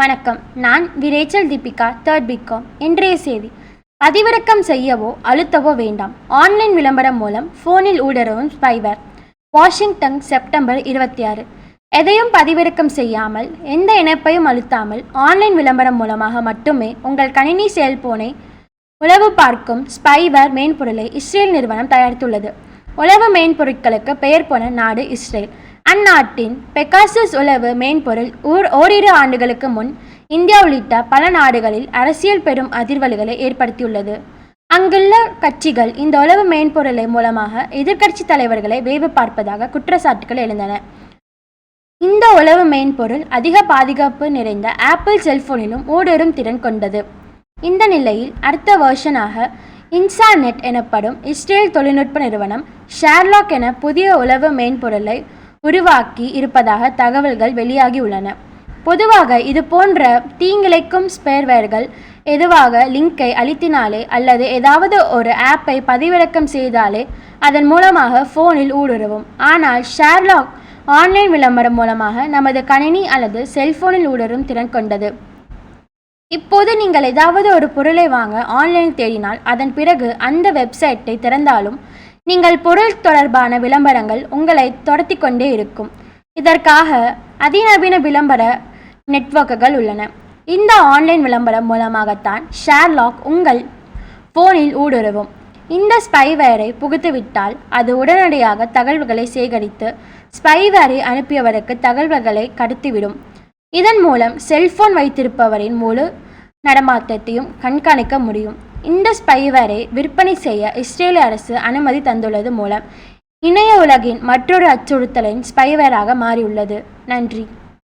வணக்கம். நான் விரேச்சல் Deepika third BCom இன்றைய செய்தி. பதிவிறக்கம் செய்யவோ அழுத்தவோ வேண்டாம். ஆன்லைன் விளம்பரம் மூலம் ஃபோனில் ஊடுருவும் ஸ்பைவர் வாஷிங்டன் செப்டம்பர் இருபத்தி ஆறு. எதையும் பதிவிறக்கம் செய்யாமல் எந்த இணைப்பையும் அழுத்தாமல் ஆன்லைன் விளம்பரம் மூலமாக மட்டுமே உங்கள் கணினி செயல்போனை உளவு பார்க்கும் ஸ்பைவர் மென்பொருளை இஸ்ரேல் நிறுவனம் தயாரித்துள்ளது. உளவு மென்பொருட்களுக்கு பெயர் போன நாடு இஸ்ரேல். அந்நாட்டின் பெகாசஸ் உளவு மென்பொருள் ஊர் ஓரிரு ஆண்டுகளுக்கு முன் இந்தியா உள்ளிட்ட பல நாடுகளில் அரசியல் பெரும் அதிர்வலைகளை ஏற்படுத்தியுள்ளது. அங்குள்ள கட்சிகள் இந்த உளவு மென்பொருளை மூலமாக எதிர்க்கட்சி தலைவர்களை வேவு பார்ப்பதாக குற்றச்சாட்டுகள் எழுந்தன. இந்த உளவு மென்பொருள் அதிக பாதுகாப்பு நிறைந்த ஆப்பிள் செல்போனிலும் ஊடுருவும் திறன் கொண்டது. இந்த நிலையில் அடுத்த வெர்ஷனாக இன்சாநெட் எனப்படும் இஸ்ரேல் தொழில்நுட்ப நிறுவனம் ஷேர்லாக் என புதிய உளவு மென்பொருளை உருவாக்கி இருப்பதாக தகவல்கள் வெளியாகியுள்ளன. பொதுவாக இது போன்ற தீங்கிழைக்கும் ஸ்பேர்வேர்கள் எதுவாக லிங்கை அளித்தினாலே அல்லது ஏதாவது ஒரு ஆப்பை பதிவிறக்கம் செய்தாலே அதன் மூலமாக ஃபோனில் ஊடுருவும். ஆனால் ஷேர்லாக் ஆன்லைன் விளம்பரம் மூலமாக நமது கணினி அல்லது செல்போனில் ஊடுருவும் திறன் கொண்டது. இப்போது நீங்கள் ஏதாவது ஒரு பொருளை வாங்க ஆன்லைன் தேடினால் அதன் பிறகு அந்த வெப்சைட்டை திறந்தாலும் நீங்கள் பொருள் தொடர்பான விளம்பரங்கள் உங்களை தொடர்த்தி கொண்டே இருக்கும். இதற்காக அதிநவீன விளம்பர நெட்வொர்க்குகள் உள்ளன. இந்த ஆன்லைன் விளம்பரம் மூலமாகத்தான் ஷேர்லாக் உங்கள் ஃபோனில் ஊடுருவும். இந்த ஸ்பைவேரை புகுத்துவிட்டால் அது உடனடியாக தகவல்களை சேகரித்து ஸ்பைவேரை அனுப்பியவருக்கு தகவல்களை கடத்திவிடும். இதன் மூலம் செல்போன் வைத்திருப்பவரின் முழு நடமாட்டத்தையும் கண்காணிக்க முடியும். இந்த ஸ்பைவரை விற்பனை செய்ய இஸ்ரேல் அரசு அனுமதி தந்துள்ளது மூலம் இணைய உலகின் மற்றொரு அச்சுறுத்தலின் ஸ்பைவேராக மாறியுள்ளது. நன்றி.